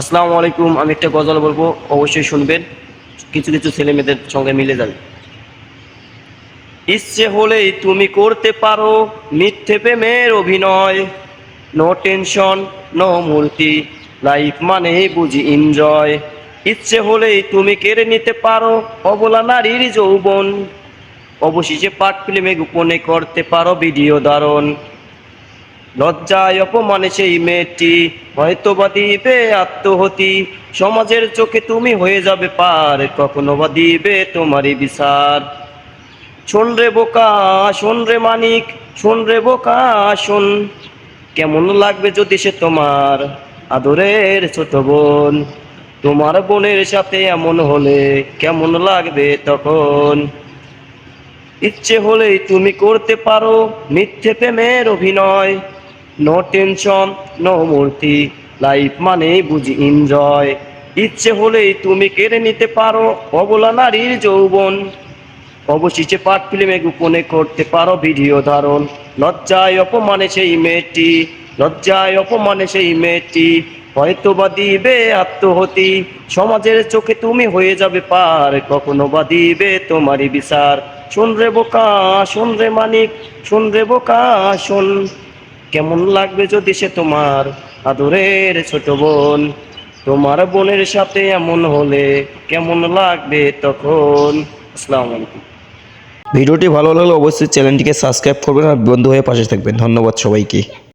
আসসালামু আলাইকুম, আমি একটা গজল বলব, অবশ্যই শুনবেন। কিছু কিছু ছেলে মেয়েদের সঙ্গে মিলে যাবে। ইচ্ছে হলেই তুমি করতে পারো মিথ্যে প্রেমের অভিনয়। নো টেনশন নো মূর্তি লাইফ মানে বুঝি এনজয় ইচ্ছে হলেই তুমি কেড়ে নিতে পারো অবলা নারীর যৌবন। অবশেষে পাট ফিল্মে গোপনে করতে পারো ভিডিও ধারণ। লজ্জায় অপমানে সেই মেয়েটি হয়তো বা দিবে আত্মহতি। সমাজের চোখে তুমি হয়ে যাবে পার, কখনো বা দিবে তোমারই বিচার। শোন রে বোকা, শোন রে মানিক, শোন রে বোকা, শোন। কেমন লাগবে যদি সে তোমার আদরের ছোট বোন? তোমার বোনের সাথে এমন হলে কেমন লাগবে তখন? ইচ্ছে হলেই তুমি করতে পারো মিথ্যে প্রেমের অভিনয়। নো টেনশন, নো মূর্তি, লাইফ মানে বুঝি এনজয়। ইচ্ছে হলেই তুমি কেড়ে নিতে পারো অবলা নারীর যৌবন। অবশেষে পাট ফিল্মে গোপনে করতে পারো ভিডিও ধারণ। লজ্জায় অপমানে সেই মেয়েটি, লজ্জায় অপমানে সেই মেয়েটি। হয়তো বা দিবে আত্মহতি, সমাজের চোখে তুমি হয়ে যাবে পার। কখনো বা দিবে তোমারই বিচার। শোন রে বোকা শোন রে মানিক শোন রে বোকা শোন কেমন লাগবে যদি সে তোমার আদরের ছোট বোন? তোমার বোনের সাথে এমন হলে কেমন লাগবে তখন? আসসালামু আলাইকুম। ভিডিওটি ভালো লাগলে অবশ্যই চ্যানেলটিকে সাবস্ক্রাইব করবেন আর বন্ধু হয়ে পাশে থাকবেন। ধন্যবাদ সবাইকে।